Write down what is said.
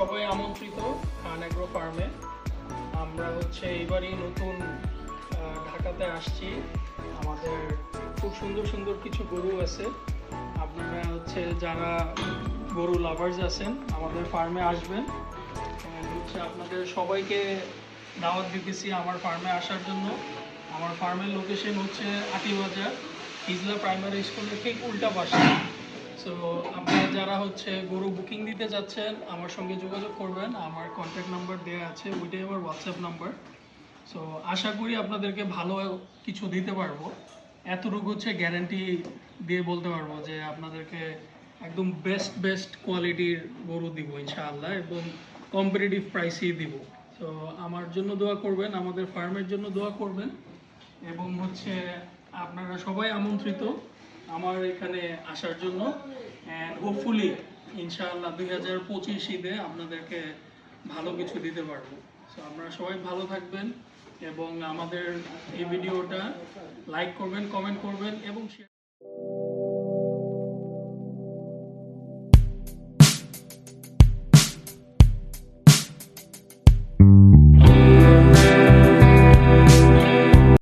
সবাই আমন্ত্রিত খান ফার্মে। আমরা হচ্ছে এইবারই নতুন ঢাকাতে আসছি। আমাদের খুব সুন্দর সুন্দর কিছু গরু আছে। আপনারা হচ্ছে যারা গরু লাভার্স আছেন, আমাদের ফার্মে আসবেন। হচ্ছে আপনাদের সবাইকে দাওয়াত দিতেছি আমার ফার্মে আসার জন্য। আমার ফার্মের লোকেশন হচ্ছে আটিবাজার, ইজলা প্রাইমারি স্কুলের ঠিক উল্টা পাশে। সো আপনারা যারা হচ্ছে গরু বুকিং দিতে যাচ্ছেন, আমার সঙ্গে যোগাযোগ করবেন। আমার কন্ট্যাক্ট নাম্বার দেওয়া আছে, ওইটাই আমার হোয়াটসঅ্যাপ নাম্বার সো আশা করি আপনাদেরকে ভালো কিছু দিতে পারব। এতটুকু হচ্ছে গ্যারান্টি দিয়ে বলতে পারব যে আপনাদেরকে একদম বেস্ট বেস্ট কোয়ালিটির গরু দিব ইনশাআল্লাহ এবং কম্পিটিটিভ প্রাইসেই দিব। তো আমার জন্য দোয়া করবেন, আমাদের ফার্মের জন্য দোয়া করবেন। এবং হচ্ছে আপনারা সবাই আমন্ত্রিত। আমার এখানে আসার জন্য। অ্যান্ড হোপফুলি ইনশাআল্লাহ দুই হাজার পঁচিশ ঈদে আপনাদেরকে ভালো কিছু দিতে পারব। সো আপনারা সবাই ভালো থাকবেন এবং আমাদের এই ভিডিওটা লাইক করবেন কমেন্ট করবেন এবং